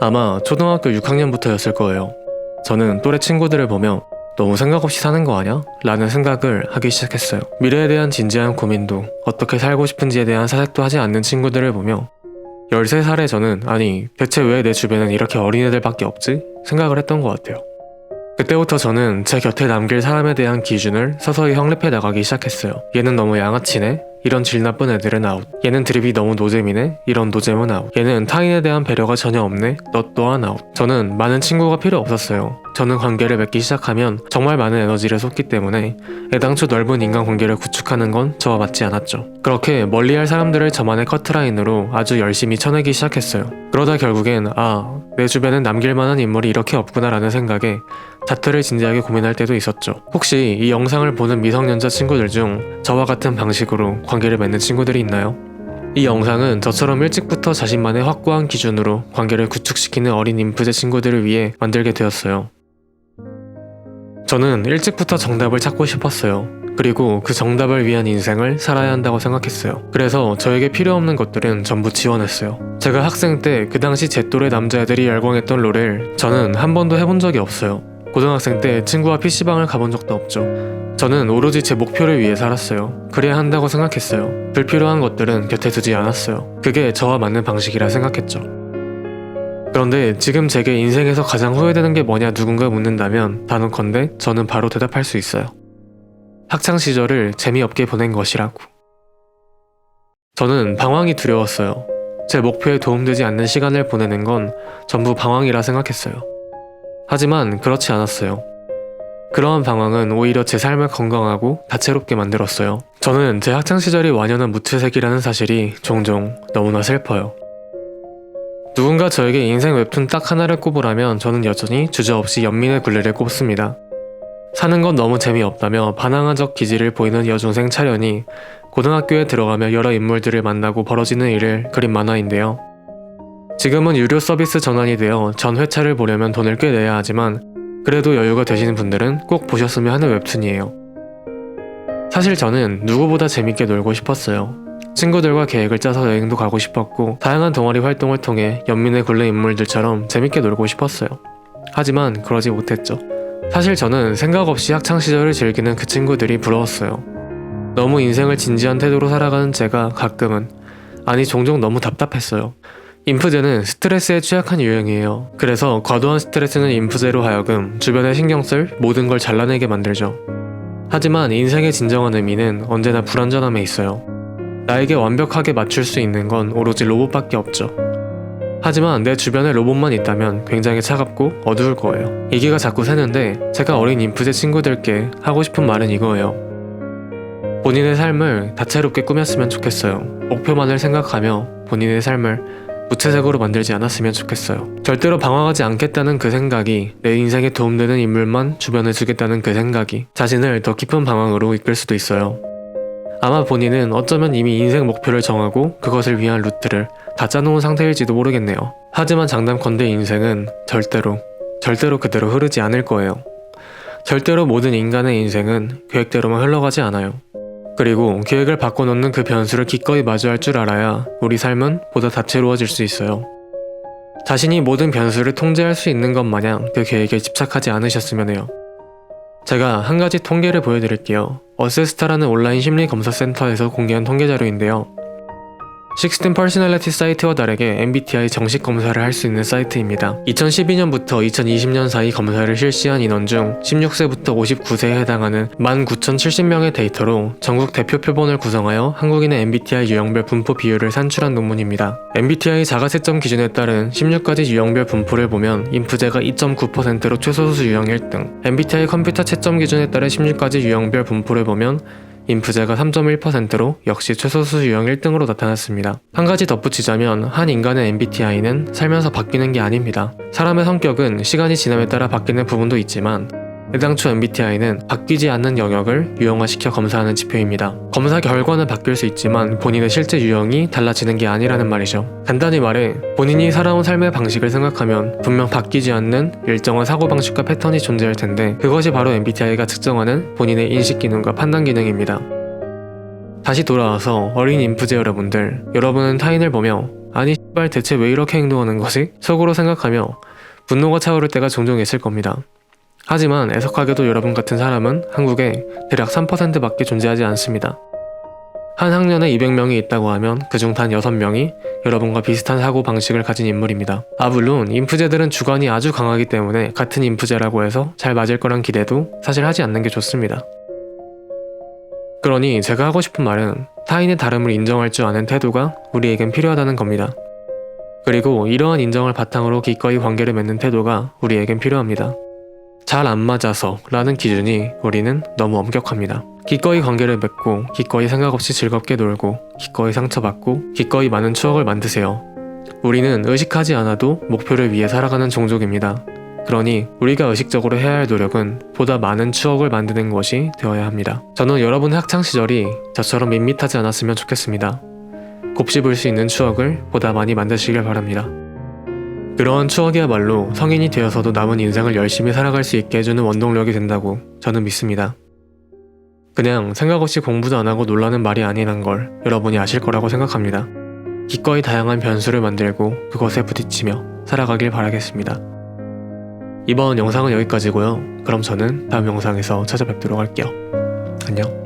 아마 초등학교 6학년부터였을 거예요. 저는 또래 친구들을 보며 너무 생각 없이 사는 거 아냐? 라는 생각을 하기 시작했어요. 미래에 대한 진지한 고민도 어떻게 살고 싶은지에 대한 사색도 하지 않는 친구들을 보며 13살의 저는 아니 대체 왜 내 주변엔 이렇게 어린애들밖에 없지? 생각을 했던 것 같아요. 그때부터 저는 제 곁에 남길 사람에 대한 기준을 서서히 확립해 나가기 시작했어요. 얘는 너무 양아치네? 이런 질 나쁜 애들은 아웃. 얘는 드립이 너무 노잼이네? 이런 노잼은 아웃. 얘는 타인에 대한 배려가 전혀 없네? 너 또한 아웃. 저는 많은 친구가 필요 없었어요. 저는 관계를 맺기 시작하면 정말 많은 에너지를 쏟기 때문에 애당초 넓은 인간관계를 구축하는 건 저와 맞지 않았죠. 그렇게 멀리할 사람들을 저만의 커트라인으로 아주 열심히 쳐내기 시작했어요. 그러다 결국엔 아, 내 주변엔 남길 만한 인물이 이렇게 없구나라는 생각에 자퇴를 진지하게 고민할 때도 있었죠. 혹시 이 영상을 보는 미성년자 친구들 중 저와 같은 방식으로 관계를 맺는 친구들이 있나요? 이 영상은 저처럼 일찍부터 자신만의 확고한 기준으로 관계를 구축시키는 어린 인프제 친구들을 위해 만들게 되었어요. 저는 일찍부터 정답을 찾고 싶었어요. 그리고 그 정답을 위한 인생을 살아야 한다고 생각했어요. 그래서 저에게 필요 없는 것들은 전부 지원했어요. 제가 학생 때 그 당시 제 또래 남자애들이 열광했던 롤을 저는 한 번도 해본 적이 없어요. 고등학생 때 친구와 PC방을 가본 적도 없죠. 저는 오로지 제 목표를 위해 살았어요. 그래야 한다고 생각했어요. 불필요한 것들은 곁에 두지 않았어요. 그게 저와 맞는 방식이라 생각했죠. 그런데 지금 제게 인생에서 가장 후회되는 게 뭐냐 누군가 묻는다면 단언컨대 저는 바로 대답할 수 있어요. 학창 시절을 재미없게 보낸 것이라고. 저는 방황이 두려웠어요. 제 목표에 도움되지 않는 시간을 보내는 건 전부 방황이라 생각했어요. 하지만 그렇지 않았어요. 그러한 방황은 오히려 제 삶을 건강하고 다채롭게 만들었어요. 저는 제 학창 시절이 완연한 무채색이라는 사실이 종종 너무나 슬퍼요. 누군가 저에게 인생 웹툰 딱 하나를 꼽으라면 저는 여전히 주저없이 연민의 굴레를 꼽습니다. 사는 건 너무 재미없다며 반항아적 기질을 보이는 여중생 차련이 고등학교에 들어가며 여러 인물들을 만나고 벌어지는 일을 그린 만화인데요. 지금은 유료 서비스 전환이 되어 전 회차를 보려면 돈을 꽤 내야 하지만 그래도 여유가 되시는 분들은 꼭 보셨으면 하는 웹툰이에요. 사실 저는 누구보다 재밌게 놀고 싶었어요. 친구들과 계획을 짜서 여행도 가고 싶었고 다양한 동아리 활동을 통해 연민의 굴레 인물들처럼 재밌게 놀고 싶었어요. 하지만 그러지 못했죠. 사실 저는 생각 없이 학창 시절을 즐기는 그 친구들이 부러웠어요. 너무 인생을 진지한 태도로 살아가는 제가 가끔은 아니 종종 너무 답답했어요. 인프제는 스트레스에 취약한 유형이에요. 그래서 과도한 스트레스는 인프제로 하여금 주변에 신경 쓸 모든 걸 잘라내게 만들죠. 하지만 인생의 진정한 의미는 언제나 불완전함에 있어요. 나에게 완벽하게 맞출 수 있는 건 오로지 로봇밖에 없죠. 하지만 내 주변에 로봇만 있다면 굉장히 차갑고 어두울 거예요. 이기가 자꾸 새는데 제가 어린 인프제 친구들께 하고 싶은 말은 이거예요. 본인의 삶을 다채롭게 꾸몄으면 좋겠어요. 목표만을 생각하며 본인의 삶을 무채색으로 만들지 않았으면 좋겠어요. 절대로 방황하지 않겠다는 그 생각이 내 인생에 도움되는 인물만 주변에 주겠다는 그 생각이 자신을 더 깊은 방황으로 이끌 수도 있어요. 아마 본인은 어쩌면 이미 인생 목표를 정하고 그것을 위한 루트를 다 짜놓은 상태일지도 모르겠네요. 하지만 장담컨대 인생은 절대로, 절대로 그대로 흐르지 않을 거예요. 절대로 모든 인간의 인생은 계획대로만 흘러가지 않아요. 그리고 계획을 바꿔놓는 그 변수를 기꺼이 마주할 줄 알아야 우리 삶은 보다 다채로워질 수 있어요. 자신이 모든 변수를 통제할 수 있는 것 마냥 그 계획에 집착하지 않으셨으면 해요. 제가 한 가지 통계를 보여드릴게요. 어세스타라는 온라인 심리 검사 센터에서 공개한 통계 자료인데요. 16 퍼스널리티 사이트와 다르게 MBTI 정식 검사를 할 수 있는 사이트입니다. 2012년부터 2020년 사이 검사를 실시한 인원 중 16세부터 59세에 해당하는 19,070명의 데이터로 전국 대표 표본을 구성하여 한국인의 MBTI 유형별 분포 비율을 산출한 논문입니다. MBTI 자가채점 기준에 따른 16가지 유형별 분포를 보면 인프제가 2.9%로 최소수 유형 1등, MBTI 컴퓨터 채점 기준에 따른 16가지 유형별 분포를 보면 인프제가 3.1%로 역시 최소수 유형 1등으로 나타났습니다. 한 가지 덧붙이자면 한 인간의 MBTI는 살면서 바뀌는 게 아닙니다. 사람의 성격은 시간이 지남에 따라 바뀌는 부분도 있지만 애당초 MBTI는 바뀌지 않는 영역을 유형화시켜 검사하는 지표입니다. 검사 결과는 바뀔 수 있지만 본인의 실제 유형이 달라지는 게 아니라는 말이죠. 간단히 말해 본인이 살아온 삶의 방식을 생각하면 분명 바뀌지 않는 일정한 사고방식과 패턴이 존재할 텐데 그것이 바로 MBTI가 측정하는 본인의 인식 기능과 판단 기능입니다. 다시 돌아와서 어린 인프제 여러분들, 여러분은 타인을 보며 아니 씨발 대체 왜 이렇게 행동하는 거지? 속으로 생각하며 분노가 차오를 때가 종종 있을 겁니다. 하지만 애석하게도 여러분 같은 사람은 한국에 대략 3%밖에 존재하지 않습니다. 한 학년에 200명이 있다고 하면 그중 단 6명이 여러분과 비슷한 사고 방식을 가진 인물입니다. 아 물론 인프제들은 주관이 아주 강하기 때문에 같은 인프제라고 해서 잘 맞을 거란 기대도 사실 하지 않는 게 좋습니다. 그러니 제가 하고 싶은 말은 타인의 다름을 인정할 줄 아는 태도가 우리에겐 필요하다는 겁니다. 그리고 이러한 인정을 바탕으로 기꺼이 관계를 맺는 태도가 우리에겐 필요합니다. 잘 안 맞아서 라는 기준이 우리는 너무 엄격합니다. 기꺼이 관계를 맺고, 기꺼이 생각 없이 즐겁게 놀고, 기꺼이 상처받고, 기꺼이 많은 추억을 만드세요. 우리는 의식하지 않아도 목표를 위해 살아가는 종족입니다. 그러니 우리가 의식적으로 해야 할 노력은 보다 많은 추억을 만드는 것이 되어야 합니다. 저는 여러분의 학창 시절이 저처럼 밋밋하지 않았으면 좋겠습니다. 곱씹을 수 있는 추억을 보다 많이 만드시길 바랍니다. 그러한 추억이야말로 성인이 되어서도 남은 인생을 열심히 살아갈 수 있게 해주는 원동력이 된다고 저는 믿습니다. 그냥 생각 없이 공부도 안 하고 놀라는 말이 아니란 걸 여러분이 아실 거라고 생각합니다. 기꺼이 다양한 변수를 만들고 그것에 부딪히며 살아가길 바라겠습니다. 이번 영상은 여기까지고요. 그럼 저는 다음 영상에서 찾아뵙도록 할게요. 안녕.